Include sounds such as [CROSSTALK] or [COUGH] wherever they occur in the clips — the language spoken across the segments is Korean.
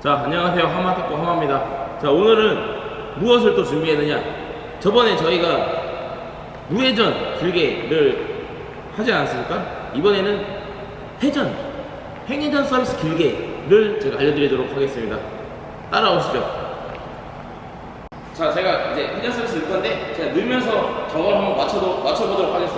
자, 안녕하세요. 하마탁구 하마입니다. 자, 오늘은 무엇을 또 준비했느냐? 저번에 저희가 무회전 길게를 하지 않았습니까? 이번에는 회전, 행회전 서비스 길게를 제가 알려드리도록 하겠습니다. 따라오시죠. 자, 제가 이제 회전 서비스 넣을 건데, 제가 넣으면서 저걸 한번 맞춰도, 맞춰보도록 하겠습니다.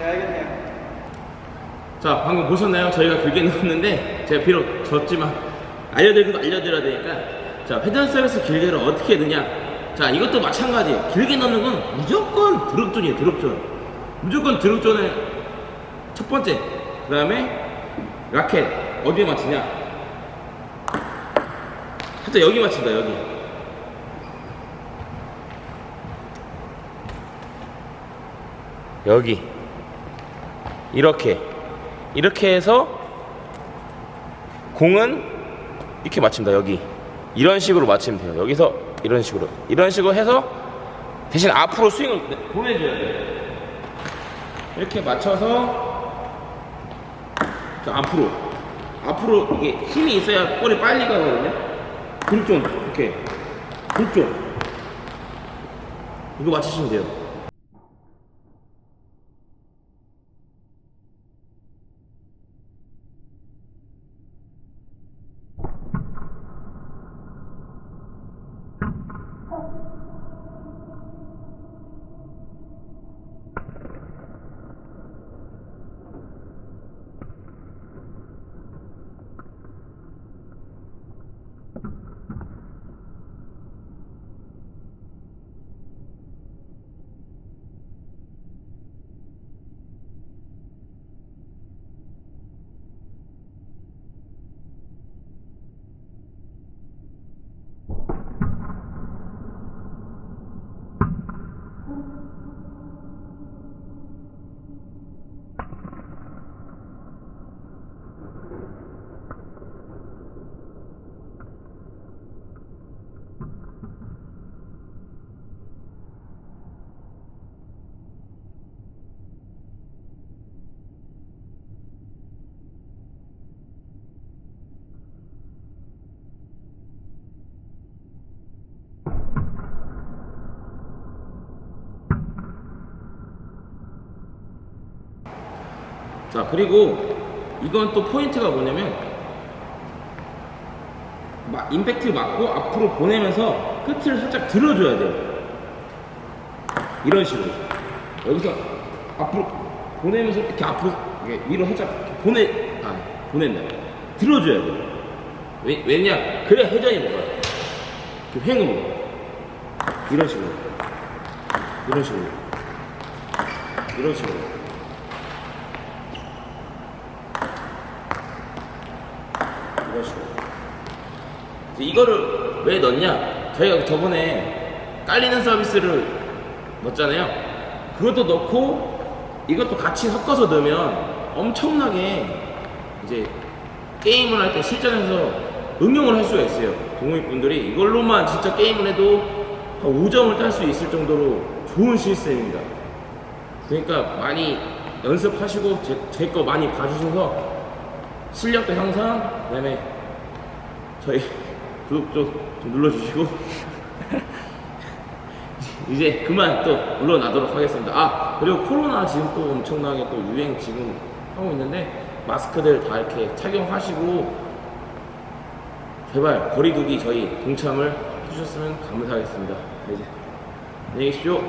제가 알겠네요. 자, 방금 보셨나요? 저희가 길게 [LAUGHS] 넣었는데, 제가 비록 졌지만, 알려드리고 알려드려야 되니까, 자, 회전 서비스 길게를 어떻게 넣냐? 자, 이것도 마찬가지. 길게 넣는 건 무조건 드롭존이에요, 드롭존. 무조건 드롭존을 첫 번째. 그 다음에, 라켓. 어디에 맞추냐? 살짝 여기 맞춘다, 여기. 여기. 이렇게. 이렇게 해서 공은 이렇게 맞춥니다 여기. 이런 식으로 맞추면 돼요. 여기서 이런 식으로. 이런 식으로 해서 대신 앞으로 스윙을 내- 보내줘야 돼요. 이렇게 맞춰서 자, 앞으로. 앞으로 이게 힘이 있어야 볼이 빨리 가거든요. 굴존 이렇게. 굴존 이거 맞추시면 돼요 자 그리고 이건 또 포인트가 뭐냐면 마- 임팩트 맞고 앞으로 보내면서 끝을 살짝 들어줘야 돼요. 이런 식으로. 여기서 앞으로 보내면서 이렇게 앞으로 이렇게 위로 살짝 보내 아 보낸다. 들어줘야 돼요. 왜, 왜냐? 그래 회전이 먹어요. 이렇게 횡으로. 이런 식으로. 이런 식으로. 이런 식으로 이런 식으로. 이제 이거를 왜 넣냐? 저희가 저번에 깔리는 서비스를 넣었잖아요. 그것도 넣고 이것도 같이 섞어서 넣으면 엄청나게 이제 게임을 할 때 실전에서 응용을 할 수가 있어요. 동호인분들이 이걸로만 진짜 게임을 해도 한 5점을 딸 수 있을 정도로 좋은 시스템입니다. 그러니까 많이 연습하시고 제 거 많이 봐주셔서 실력도 향상, 그다음에 저희 구독 좀, 좀 눌러주시고 [LAUGHS] 이제 그만 또 물러나도록 하겠습니다. 아 그리고 코로나 지금 또 엄청나게 또 유행 지금 하고 있는데 마스크들 다 이렇게 착용하시고 제발 거리두기 저희 동참을 해주셨으면 감사하겠습니다. 네, 이제 안녕히 계십시오.